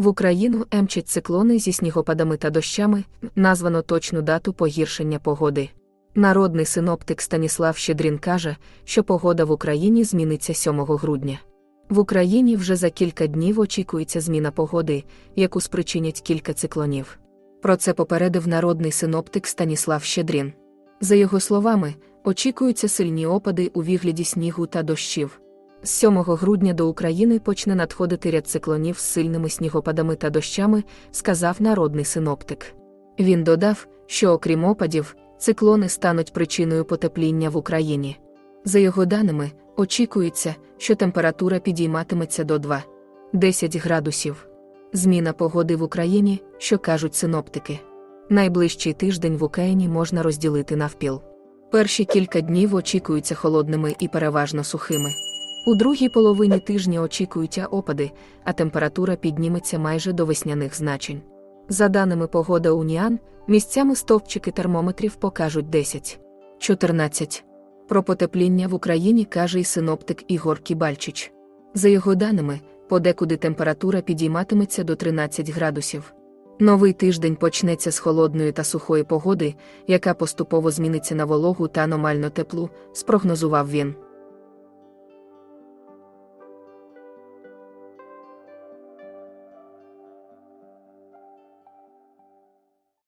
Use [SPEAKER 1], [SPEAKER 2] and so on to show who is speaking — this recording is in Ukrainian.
[SPEAKER 1] В Україну емчать циклони зі снігопадами та дощами, названо точну дату погіршення погоди. Народний синоптик Станіслав Щедрін каже, що погода в Україні зміниться 7 грудня. В Україні вже за кілька днів очікується зміна погоди, яку спричинять кілька циклонів. Про це попередив народний синоптик Станіслав Щедрін. За його словами, очікуються сильні опади у вигляді снігу та дощів. З 7 грудня до України почне надходити ряд циклонів з сильними снігопадами та дощами, сказав народний синоптик. Він додав, що окрім опадів, циклони стануть причиною потепління в Україні. За його даними, очікується, що температура підійматиметься до 2-10 градусів. Зміна погоди в Україні, що кажуть синоптики. Найближчий тиждень в Україні можна розділити навпіл. Перші кілька днів очікуються холодними і переважно сухими. У другій половині тижня очікуються опади, а температура підніметься майже до весняних значень. За даними погода Уніан, місцями стовпчики термометрів покажуть 10-14. Про потепління в Україні каже й синоптик Ігор Кібальчич. За його даними, подекуди температура підійматиметься до 13 градусів. Новий тиждень почнеться з холодної та сухої погоди, яка поступово зміниться на вологу та аномально теплу, спрогнозував він.